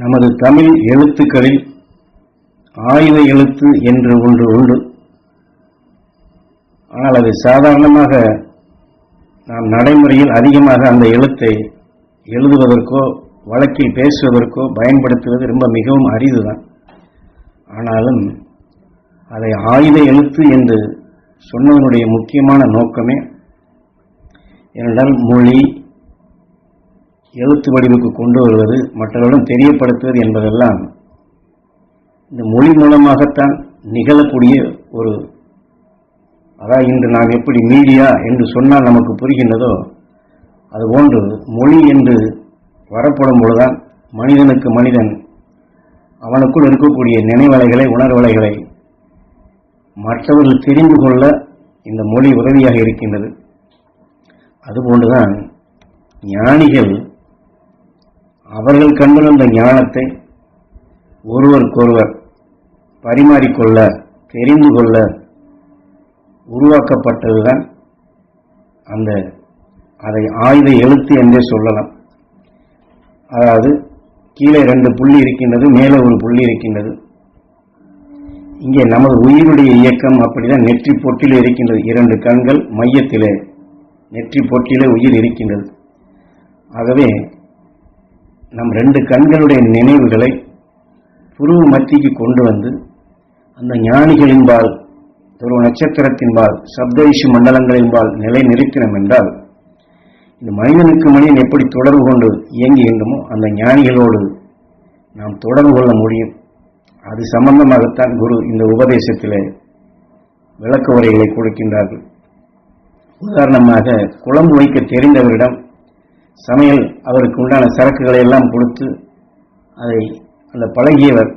நமது தமிழ் எழுத்துக்களில் ஆயுத எழுத்து என்று ஒன்று உண்டு. ஆனால் அது சாதாரணமாக நாம் நடைமுறையில் அதிகமாக அந்த எழுத்தை எழுதுவதற்கோ வழக்கில் பேசுவதற்கோ பயன்படுத்துவது ரொம்ப மிகவும் அரிதுதான். ஆனாலும் அதை ஆயுத எழுத்து என்று சொன்னதனுடைய முக்கியமான நோக்கமே ஏனென்றால் மொழி எழுத்து வடிவுக்கு கொண்டு வருவது மற்றவர்களிடம் தெரியப்படுத்துவது என்பதெல்லாம் இந்த மொழி மூலமாகத்தான் நிகழக்கூடிய ஒரு அதாவது இன்று நாம் எப்படி மீடியா என்று சொன்னால் நமக்கு புரிகின்றதோ அதுபோன்று மொழி என்று வரப்படும் பொழுதுதான் மனிதனுக்கு மனிதன் அவனுக்குள் இருக்கக்கூடிய நினைவலைகளை உணர்வலைகளை மற்றவர்கள் தெரிந்து கொள்ள இந்த மொழி உதவியாக இருக்கின்றது. அதுபோன்றுதான் ஞானிகள் அவர்கள் கண்டுணர்ந்த ஞானத்தை ஒருவருக்கொருவர் பரிமாறிக்கொள்ள தெரிந்து கொள்ள உருவாக்கப்பட்டதுதான் அந்த அதை ஆயுத எழுத்து என்றே சொல்லலாம். அதாவது கீழே ரெண்டு புள்ளி இருக்கின்றது மேலே ஒரு புள்ளி இருக்கின்றது. இங்கே நமது உயிருடைய இயக்கம் அப்படிதான் நெற்றி பொட்டிலே இருக்கின்றது. இரண்டு கண்கள் மையத்திலே நெற்றி பொட்டிலே உயிர் இருக்கின்றது. ஆகவே நம் ரெண்டு கண்களுடைய நினைவுகளை புருவ மத்திக்கு கொண்டு வந்து அந்த ஞானிகளின்பால் துருவ நட்சத்திரத்தின்பால் சப்தரிஷி மண்டலங்களின்பால் நிலை நிறுத்தினோம் என்றால் இந்த மனிதனுக்கு மனிதன் எப்படி தொடர்பு கொண்டு இயங்குகின்றமோ அந்த ஞானிகளோடு நாம் தொடர்பு கொள்ள முடியும். அது சம்பந்தமாகத்தான் குரு இந்த உபதேசத்தில் விளக்க உரைகளை கொடுக்கின்றார்கள். உதாரணமாக குழம்பு வைக்க தெரிந்தவரிடம் சமையல் அவருக்கு உண்டான சரக்குகளை எல்லாம் கொடுத்து அதை அந்த பழகியவர்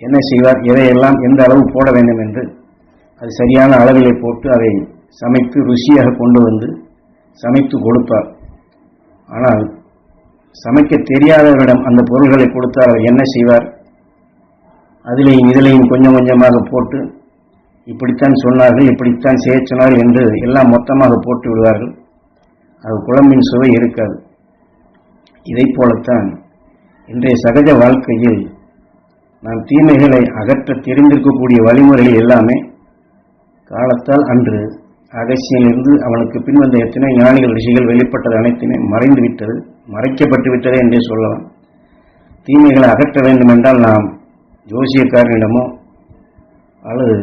என்ன செய்வார்? எதையெல்லாம் எந்த அளவு போட வேண்டும் என்று அது சரியான அளவிலே போட்டு அதை சமைத்து ருசியாக கொண்டு வந்து சமைத்து கொடுப்பார். ஆனால் சமைக்க தெரியாதவரிடம் அந்த பொருள்களை கொடுத்தால் அவர் என்ன செய்வார்? அதிலையும் இதிலையும் கொஞ்சம் கொஞ்சமாக போட்டு இப்படித்தான் சொன்னார்கள் இப்படித்தான் செய்ய சொன்னார்கள் என்று எல்லாம் மொத்தமாக போட்டு விடுவார்கள். அது குழம்பின் சுவை இருக்காது. இதை போலத்தான் இன்றைய சகஜ வாழ்க்கையில் நாம் தீமைகளை அகற்ற தெரிந்திருக்கக்கூடிய வழிமுறைகள் எல்லாமே காலத்தால் அன்று அகசியிலிருந்து அவனுக்கு பின் வந்த எத்தனை ஞானிகள் ரிஷிகள் வெளிப்பட்டது அனைத்துமே மறைந்து விட்டது மறைக்கப்பட்டு விட்டதே என்றே சொல்லலாம். தீமைகளை அகற்ற வேண்டுமென்றால் நாம் ஜோசியக்காரனிடமோ அல்லது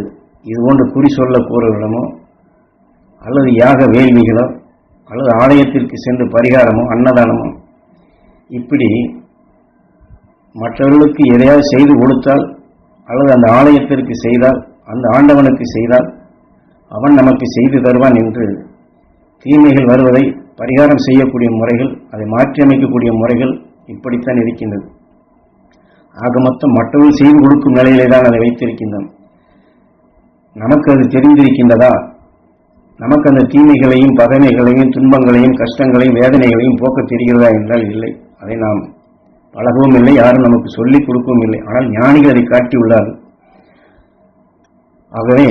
இதுபோன்று குறி சொல்ல கூறுகளிடமோ அல்லது யாக வேள்விகளோ அல்லது ஆலயத்திற்கு சென்று பரிகாரமோ அன்னதானமோ இப்படி மற்றவர்களுக்கு எதையாவது செய்து கொடுத்தால் அல்லது அந்த ஆலயத்திற்கு செய்தால் அந்த ஆண்டவனுக்கு செய்தால் அவன் நமக்கு செய்து தருவான் என்று தீமைகள் வருவதை பரிகாரம் செய்யக்கூடிய முறைகள் அதை மாற்றியமைக்கக்கூடிய முறைகள் இப்படித்தான் இருக்கின்றது. ஆக மொத்தம் மற்றவர்கள் செய்து கொடுக்கும் நிலையிலே தான் அதை வைத்திருக்கின்றோம். நமக்கு அது தெரிந்திருக்கின்றதா? நமக்கு அந்த தீமைகளையும் பகைமைகளையும் துன்பங்களையும் கஷ்டங்களையும் வேதனைகளையும் போக்க தெரிகிறதா என்றால் இல்லை. அதை நாம் பழகவும் இல்லை யாரும் நமக்கு சொல்லிக் கொடுக்கவும் இல்லை. ஆனால் ஞானிகள் அதை காட்டியுள்ளார்கள். ஆகவே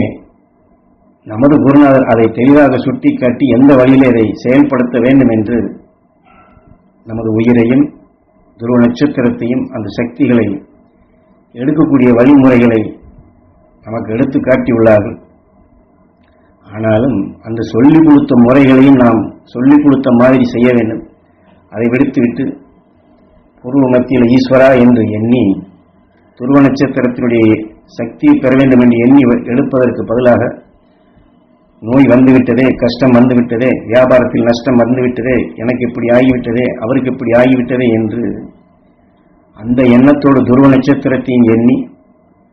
நமது குருநாதர் அதை தெளிவாக சுட்டி காட்டி எந்த வழியிலே அதை செயல்படுத்த வேண்டும் என்று நமது உயிரையும் துருவ நட்சத்திரத்தையும் அந்த சக்திகளை எடுக்கக்கூடிய வழிமுறைகளை நமக்கு எடுத்து காட்டியுள்ளார்கள். ஆனாலும் அந்த சொல்லிக் கொடுத்த முறைகளையும் நாம் சொல்லிக் கொடுத்த மாதிரி செய்ய வேண்டும். அதை விடுத்துவிட்டு பூர்வ மத்தியில் ஈஸ்வரா என்று எண்ணி துருவ நட்சத்திரத்தினுடைய சக்தியை பெற வேண்டும் என்று எண்ணி எடுப்பதற்கு பதிலாக நோய் வந்துவிட்டதே கஷ்டம் வந்துவிட்டதே வியாபாரத்தில் நஷ்டம் வந்துவிட்டதே எனக்கு இப்படி ஆகிவிட்டதே அவருக்கு இப்படி ஆகிவிட்டதே என்று அந்த எண்ணத்தோடு துருவ நட்சத்திரத்தையும் எண்ணி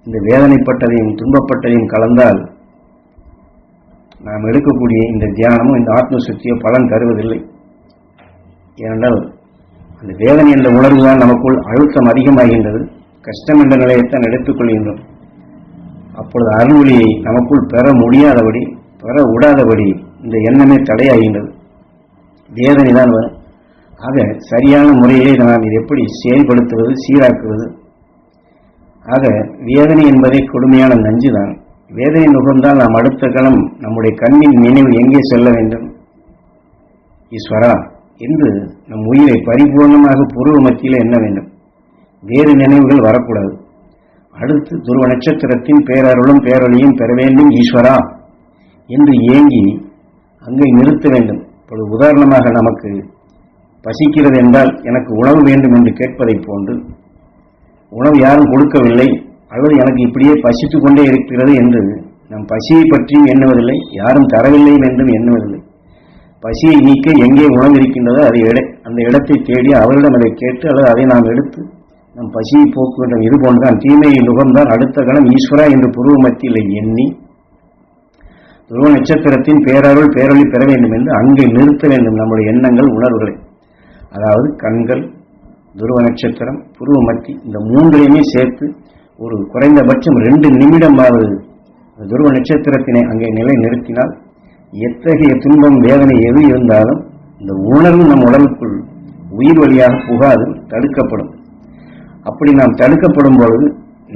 இந்த வேதனைப்பட்டதையும் துன்பப்பட்டதையும் கலந்தால் நாம் எடுக்கக்கூடிய இந்த தியானமும் இந்த ஆத்ம சுத்தியோ பலன் தருவதில்லை. ஏனென்றால் அந்த வேதனை என்ற உணர்வுதான் நமக்குள் அழுத்தம் அதிகமாகின்றது. கஷ்டம் என்ற நிலையைத்தான் எடுத்துக்கொள்கின்றோம் அப்பொழுது அருள்வொழியை நமக்குள் பெற முடியாதபடி பெற விடாதபடி இந்த எண்ணமே தடையாகின்றது. வேதனை தான் வரும். ஆக சரியான முறையிலே நாம் இதை எப்படி செயல்படுத்துவது சீராக்குவது? ஆக வேதனை என்பதே கொடுமையான நஞ்சுதான் வேதனை நுகர்ந்தால் நாம் அடுத்த கணம் நம்முடைய கண்ணின் நினைவு எங்கே செல்ல வேண்டும்? ஈஸ்வரா என்று நம் உயிரை பரிபூர்ணமாக புருவ மத்தியில் எண்ண வேண்டும். வேறு நினைவுகள் வரக்கூடாது. அடுத்து துருவ நட்சத்திரத்தின் பேரருளும் பேரொழியும் பெற வேண்டும் ஈஸ்வரா என்று ஏங்கி அங்கே நிறுத்த வேண்டும். இப்பொழுது உதாரணமாக நமக்கு பசிக்கிறது என்றால் எனக்கு உணவு வேண்டும் என்று கேட்பதைப் போன்று உணவு யாரும் கொடுக்கவில்லை. அல்லது எனக்கு இப்படியே பசித்து கொண்டே இருக்கிறது என்று நம் பசியை பற்றியும் எண்ணுவதில்லை. யாரும் தரவில்லை என்றும் எண்ணுவதில்லை. பசியை நீக்க எங்கே உணர்ந்திருக்கின்றதோ அதை எடை. அந்த இடத்தை தேடி அவரிடம் அதை கேட்டு அல்லது அதை நாம் எடுத்து நம் பசியை போக்க வேண்டும் இது போன்றுதான். தீமையை நுகர்ந்தால் அடுத்த கணம் ஈஸ்வரா என்று புருவ மத்தியில் எண்ணி துருவ நட்சத்திரத்தின் பேரருள் பேரொழி பெற வேண்டும் என்று அங்கே நிறுத்த வேண்டும் நம்முடைய எண்ணங்கள் உணர்வுகளை. அதாவது கண்கள் துருவ நட்சத்திரம் புருவ மத்தி இந்த மூன்றையுமே சேர்த்து ஒரு குறைந்தபட்சம் ரெண்டு நிமிடமாவது துருவ நட்சத்திரத்தினை அங்கே நிலை நிறுத்தினால் எத்தகைய துன்பம் வேதனை எது இருந்தாலும் இந்த உணர்வு நம் உடலுக்குள் உயிர் வழியாக புகாது தடுக்கப்படும். அப்படி நாம் தடுக்கப்படும் பொழுது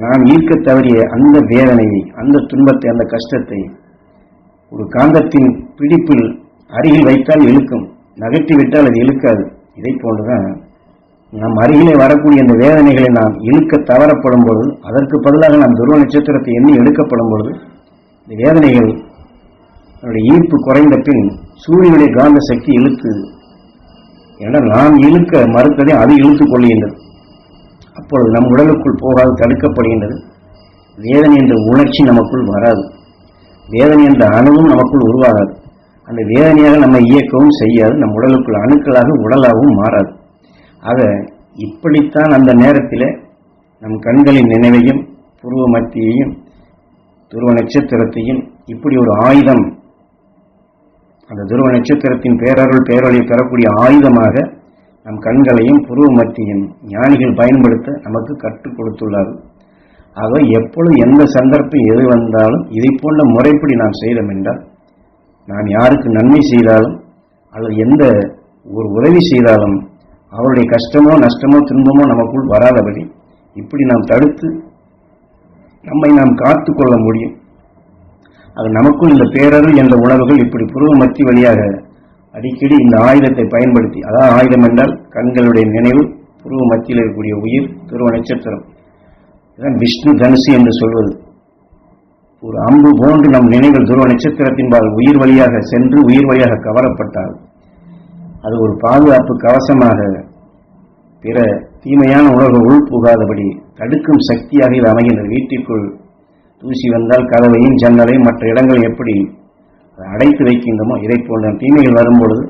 நாம் ஈர்க்க தவறிய அந்த வேதனையை அந்த துன்பத்தை அந்த கஷ்டத்தை ஒரு காந்தத்தின் பிடிப்பில் அருகில் வைத்தால் இழுக்கும் நகர்த்தி விட்டால் அது இழுக்காது. இதை போன்றுதான் நம் அருகிலே வரக்கூடிய இந்த வேதனைகளை நாம் இழுக்க தவறப்படும் பொழுது அதற்கு பதிலாக நாம் துருவ நட்சத்திரத்தை எண்ணி எடுக்கப்படும் பொழுது இந்த வேதனைகள் அதனுடைய ஈர்ப்பு குறைந்த பின் சூரியனுடைய காந்த சக்தி இழுத்து ஏன்னா நாம் இழுக்க மறுத்ததை அது இழுத்துக் கொள்கின்றது. அப்பொழுது நம் உடலுக்குள் போகாது தடுக்கப்படுகின்றது. வேதனை என்ற உணர்ச்சி நமக்குள் வராது. வேதனை என்ற அணுவும் நமக்குள் உருவாகாது. அந்த வேதனையாக நம்ம இயக்கவும் செய்யாது. நம் உடலுக்குள் அணுக்களாக உடலாகவும் மாறாது. ஆக இப்படித்தான் அந்த நேரத்தில் நம் கண்களின் நினைவையும் புருவ மத்தியையும் துருவ நட்சத்திரத்தையும் இப்படி ஒரு ஆயுதம் அந்த துருவ நட்சத்திரத்தின் பேரருள் பேரொழியை பெறக்கூடிய ஆயுதமாக நம் கண்களையும் புருவ மத்தியும் ஞானிகள் பயன்படுத்த நமக்கு கற்றுக் கொடுத்துள்ளார்கள். ஆக எப்பொழுது எந்த சந்தர்ப்பம் எது வந்தாலும் இதை போன்ற முறைப்படி நாம் செய்தோம் என்றால் நாம் யாருக்கு நன்மை செய்தாலும் அல்லது எந்த ஒரு உதவி செய்தாலும் அவருடைய கஷ்டமோ நஷ்டமோ துன்பமோ நமக்குள் வராதபடி இப்படி நாம் தடுத்து நம்மை நாம் காத்து கொள்ள முடியும். அது நமக்கும் இந்த பேரறிவு என்ற உணர்வுகள் இப்படி புருவ மத்தி வழியாக அடிக்கடி இந்த ஆயுதத்தை பயன்படுத்தி அதாவது ஆயுதம் என்றால் கண்களுடைய நினைவு புருவ மத்தியில் இருக்கக்கூடிய உயிர் துருவ நட்சத்திரம். இதுதான் விஷ்ணு தனுசு என்று சொல்வது. ஒரு அம்பு போன்று நம் நினைவில் துருவ நட்சத்திரத்தின்பால் உயிர் வழியாக சென்று உயிர் வழியாக கவரப்பட்டால் அது ஒரு பாதுகாப்பு கவசமாக பிற தீமையான உணர்வு உள் புகாதபடி தடுக்கும் சக்தியாக இது அமைகின்றது. வீட்டிற்குள் தூசி வந்தால் கதவையும் ஜன்னலையும் மற்ற இடங்கள் எப்படி அடைத்து வைக்கின்றோமோ இதை போன்ற தீமைகள் வரும்பொழுது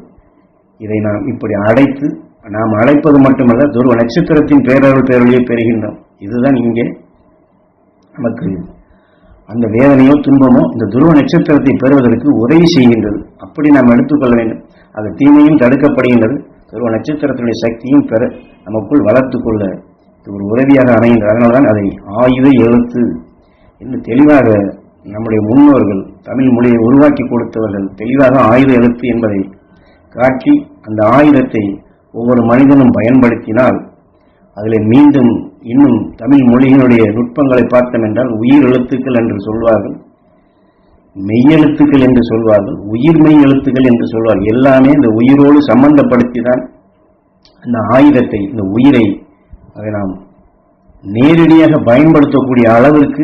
இதை நாம் இப்படி அடைத்து நாம் அழைப்பது மட்டுமல்ல துருவ நட்சத்திரத்தின் பேரருள் பேரொழியை பெறுகின்றோம். இதுதான் இங்கே நமக்கு அந்த வேதனையோ துன்பமோ இந்த துருவ நட்சத்திரத்தை பெறுவதற்கு உதவி செய்கின்றது. அப்படி நாம் எடுத்துக்கொள்ள வேண்டும். அது தீமையும் தடுக்கப்படுகின்றது. துருவ நட்சத்திரத்தினுடைய சக்தியும் பெற நமக்குள் வளர்த்துக்கொள்ள இது ஒரு உதவியாக அமைகின்றது. அதனால்தான் அதை ஆயுத எழுத்து என்று தெளிவாக நம்முடைய முன்னோர்கள் தமிழ் மொழியை உருவாக்கி கொடுத்தவர்கள் தெளிவாக ஆயுத எழுத்து என்பதை காட்டி அந்த ஆயுதத்தை ஒவ்வொரு மனிதனும் பயன்படுத்தினால் அதில் மீண்டும் இன்னும் தமிழ் மொழியினுடைய நுட்பங்களை பார்த்தோம் என்றால் உயிர் எழுத்துக்கள் என்று சொல்வார்கள் மெய்யெழுத்துக்கள் என்று சொல்வார்கள் உயிர் மெய் எழுத்துக்கள் என்று சொல்வார்கள். எல்லாமே இந்த உயிரோடு சம்பந்தப்படுத்தி தான் அந்த ஆயுதத்தை இந்த உயிரை அதை நாம் நேரடியாக பயன்படுத்தக்கூடிய அளவிற்கு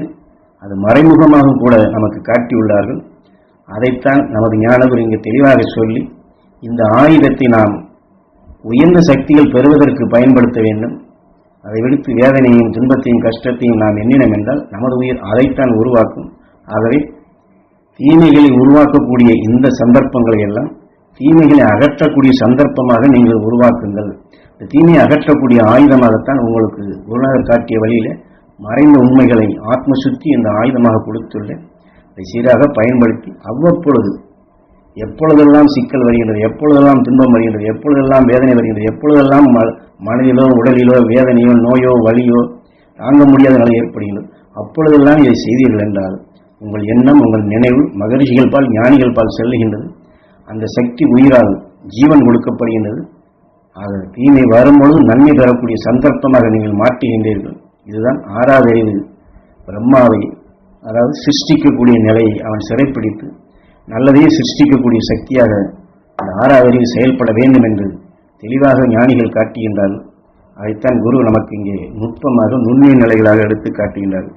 அது மறைமுகமாக கூட நமக்கு காட்டியுள்ளார்கள். அதைத்தான் நமது ஞானவர் இங்கு தெளிவாக சொல்லி இந்த ஆயுதத்தை நாம் உயர்ந்த சக்திகள் பெறுவதற்கு பயன்படுத்த வேண்டும். அதை விடுத்து வேதனையும் துன்பத்தையும் கஷ்டத்தையும் நாம் எண்ணினோம் என்றால் நமது உயிர் அதைத்தான் உருவாக்கும். ஆகவே தீமைகளை உருவாக்கக்கூடிய இந்த சந்தர்ப்பங்களை எல்லாம் தீமைகளை அகற்றக்கூடிய சந்தர்ப்பமாக நீங்கள் உருவாக்குங்கள். இந்த தீமையை அகற்றக்கூடிய ஆயுதமாகத்தான் உங்களுக்கு குருநாதர் காட்டிய வழியில் மறைந்த உண்மைகளை ஆத்ம சுத்தி என்ற ஆயுதமாக கொடுத்துள்ளேன் அதை சீராக பயன்படுத்தி அவ்வப்பொழுது எப்பொழுதெல்லாம் சிக்கல் வருகின்றது எப்பொழுதெல்லாம் துன்பம் வருகின்றது எப்பொழுதெல்லாம் வேதனை வருகின்றது எப்பொழுதெல்லாம் ம- மனதிலோ உடலிலோ வேதனையோ நோயோ வலியோ தாங்க முடியாத நிலை ஏற்படுகின்றது அப்பொழுதெல்லாம் இதை செய்தீர்கள் என்றால் உங்கள் எண்ணம் உங்கள் நினைவு மகரிஷிகள் பால் ஞானிகள் பால் செல்லுகின்றது. அந்த சக்தி உயிரால் ஜீவன் கொடுக்கப்படுகின்றது. ஆக தீமை வரும்பொழுது நன்மை பெறக்கூடிய சந்தர்ப்பமாக நீங்கள் மாற்றுகின்றீர்கள். இதுதான் ஆறாவது அறிவு. பிரம்மாவை அதாவது சிருஷ்டிக்கக்கூடிய நிலையை அவன் சிறைப்பிடித்து நல்லதையே சிருஷ்டிக்கக்கூடிய சக்தியாக அந்த ஆறாவது அறிவு செயல்பட வேண்டும் என்று தெளிவாக ஞானிகள் காட்டுகின்றார்கள். அதைத்தான் குரு நமக்கு இங்கே நுட்பமாக நுண்ணிய நிலைகளாக எடுத்து காட்டுகின்றார்